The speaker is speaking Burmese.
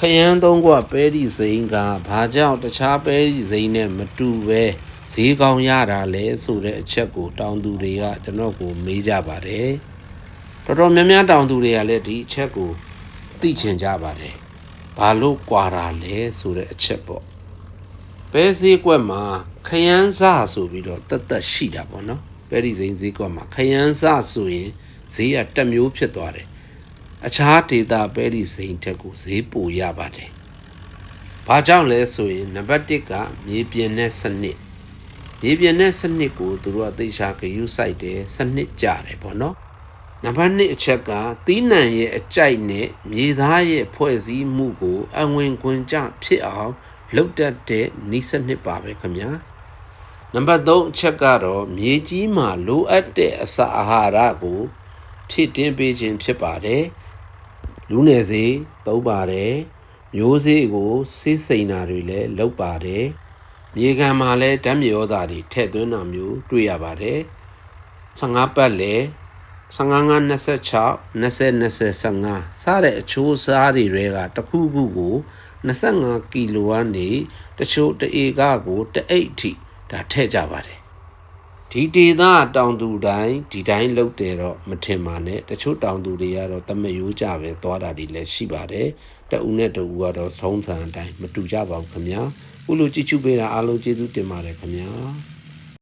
ခရမ်းသုံးကပဲဒီစိန်ကဘာကြောင့်တခြားပဲဒီစိန်နဲ့မတူပဲဈေးကောင်းရတာလဲဆိုတဲ့အချက်ကိုတောင်သူတွေကကျွန်တော်ကိုမေးကြပါတယ်တော်တော်များများတောင်သူတွေကလည်းဒီအချက်ကိုသိချင်ကြပါတယ်ဘာလို့ကွာတာလဲဆိုတဲ့အချက်ပေါ့ပဲဈေးကွက်မှာခရမ်းစဆိုပြီးတော့တတ်တတ်ရှိတာပေါ့နော်ပဲဒီစိန်ဈေးကွက်မှာခရမ်းစဆိုရင်ဈေးကတစ်မျိုးဖြစ်သွားတယ် အခြားဒေတာပဲဒီစိန်တက်ကိုဈေးပိုရပါတယ်။ဘာကြောင့်လဲဆိုရင်နံပါတ်1ကမြေပြင်တဲ့စနစ်မြေပြင်တဲ့စနစ်ကိုသူတို့ကသိချာဂရုစိုက်တယ်စနစ်ကြတယ်ပေါ့နော်။နံပါတ်2အချက်ကသီးနှံရဲ့အကြိုက်နဲ့မြေသားရဲ့ဖွဲ့စည်းမှုကိုအဝင်ခွင်ကြဖြစ်အောင်လုပ်တတ်တဲ့ဤစနစ်ပါပဲခင်ဗျာ။နံပါတ်3အချက်ကတော့မြေကြီးမှာလိုအပ်တဲ့အစာအာဟာရကို ဖြည့်တင်းပေးခြင်းဖြစ်ပါတယ်။ လူနယ်စေးသုံးပါတယ်။မျိုးစေ့ကိုစေးစိန်တာတွေလည်းလုပ်ပါတယ်။မြေခံမှာလည်းဓာတ်မြေဩဇာတွေထည့်သွင်းတာမျိုးတွေ့ရပါတယ်။15ပတ်လေ15 26 20 25စတဲ့အချိုးစားတွေတွေကတစ်ခုခုကို25ကီလိုကနေတချို့တဧကကိုတအိတ်အထိဒါထည့်ကြပါတယ်။ ဒီဒေသတောင်သူတိုင်းဒီတိုင်းလုတ်တယ်တော့မထင်ပါနဲ့တချို့တောင်သူတွေကတော့တမယိုးကြပဲသွားတာတွေလည်းရှိပါတယ်တအူနဲ့တအူကတော့သုံးဆန်အတိုင်းမတူကြပါဘူးခင်ဗျာခုလိုကြည့်ချူပေးတာအားလုံးကျေးဇူးတင်ပါတယ်ခင်ဗျာ